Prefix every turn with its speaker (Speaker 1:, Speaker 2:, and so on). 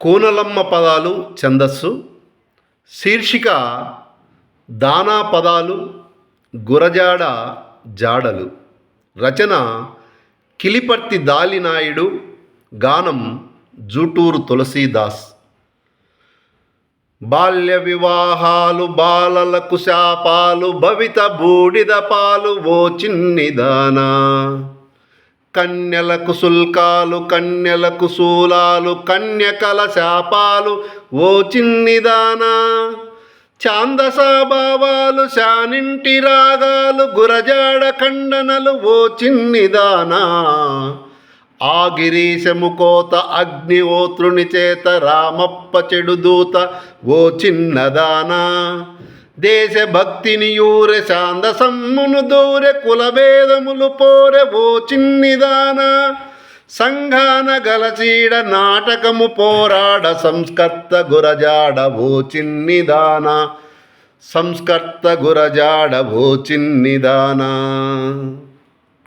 Speaker 1: కూనలమ్మ పదాలు ఛందస్సు శీర్షిక దానా పదాలు గురజాడ జాడలు. రచన కిలిపర్తి దాలినాయుడు గానం జూటూరు తులసీదాస్. బాల్య వివాహాలు బాలలకు శాపాలు భవిత బూడిద పాలు ఓ చిన్నిదానా కన్యలకు శుల్కాలు కన్యలకు శూలాలు కన్యకల శాపాలు ఓ చిన్నిదానా. చాందసాభావాలు శానింటి రాగాలు గురజాడ ఖండనలు ఓ చిన్నిదానా. ఆ గిరీశము కోత అగ్నిహోత్రుని చేత రామప్ప చెడు దూత ఓ చిన్నదానా. దేశభక్తిని యూరె శాంద సమ్మును దూరె కులభేదములు పోరె ఓ చిన్నిదాన. సంఘాన గలచీడ నాటకము పోరాడ సంస్కర్త గురజాడ ఓ చిన్నిదాన. సంస్కర్త గురజాడ ఓ చిన్నిదానా.